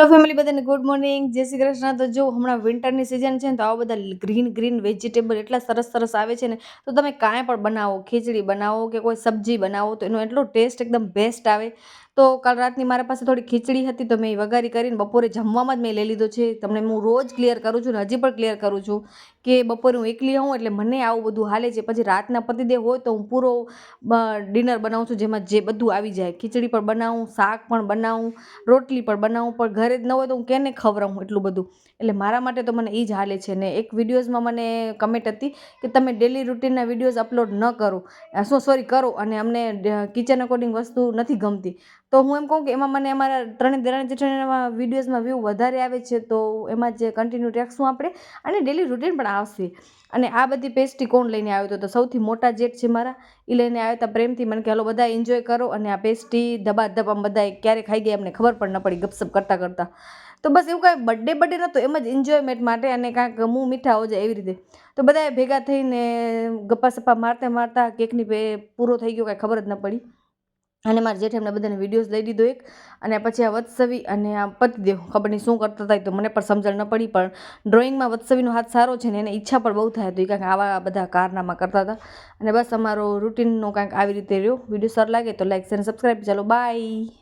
Hello family બધાને good morning જય શ્રી કૃષ્ણ. તો જો હમણાં વિન્ટરની સિઝન છે ને, તો આવા બધા ગ્રીન ગ્રીન વેજીટેબલ એટલા સરસ સરસ આવે છે ને, તો તમે કાંઈ પણ બનાવો, ખીચડી બનાવો કે કોઈ સબ્જી બનાવો, તો એનો એટલો ટેસ્ટ એકદમ બેસ્ટ આવે. તો કાલ રાતની મારા પાસે થોડી ખીચડી હતી તો મેં વઘારી કરીને બપોરે જમવામાં જ મેં લઈ લીધો છે. તમને હું રોજ ક્લિયર કરું છું ને હજી પણ ક્લિયર કરું છું કે બપોરે હું એકલી હોઉં એટલે મને આવું બધું હાલે છે. પછી રાતના પતિદેવ હોય તો હું પૂરો ડિનર બનાવું છું જેમાં જે બધું આવી જાય. ખીચડી પણ બનાવું, શાક પણ બનાવું, રોટલી પણ બનાવું, પણ ઘરે જ ન હોય તો હું કેને ખવડાવું એટલું બધું? એટલે મારા માટે તો મને એ જ હાલે છે ને એક વિડીયોઝમાં મને કમેન્ટ હતી કે તમે ડેલી રૂટીનના વિડીયોઝ અપલોડ ન કરો. સો સોરી કરો અને અમને કિચન અકોર્ડિંગ વસ્તુ નથી ગમતી. તો હું એમ કહું કે એમાં મને અમારા ત્રણેય દેરાણી જેઠાણીના વિડીયોઝમાં વ્યૂ વધારે આવે છે, તો એમાં જે કન્ટિન્યુ રાખશું આપણે અને ડેલી રૂટીન પણ આવશે. અને આ બધી પેસ્ટી કોણ લઈને આવ્યો તો સૌથી મોટા જેટ છે મારા. એ લઈને આવ્યા હતા પ્રેમથી, મને કે, હલો, બધા એન્જોય કરો. અને આ પેસ્ટી ધબા આમ બધા ક્યારે ખાઈ ગયા એમને ખબર પણ ન પડી ગપસપ કરતાં કરતાં. તો બસ એવું કાંઈ બર્થડે બર્થડે નહોતો એમ જ એન્જોયમેન્ટ માટે અને કાંઈક મું મીઠા હો જાય એવી રીતે. તો બધાએ ભેગા થઈને ગપ્પા સપ્પા મારતા મારતા કેકની પૂરો થઈ ગયો, કાંઈ ખબર જ ન પડી. અને મારા જેઠે એમને બધાને વિડીયોઝ લઈ દીધો એક. અને પછી આ વત્સવી અને આ પતિદેવ, ખબર નહીં શું કરતા હતા તો મને પણ સમજણ ન પડી, પણ ડ્રોઈંગમાં વત્સવીનો હાથ સારો છે ને એને ઈચ્છા પણ બહુ થાય હતી કાંઈક આવા બધા કારનામાં કરતા હતા. અને બસ અમારો રૂટીનનો કાંઈક આવી રીતે રહ્યો. વીડિયો સર લાગે તો લાઈક અને સબસ્ક્રાઈબ ચાલો બાય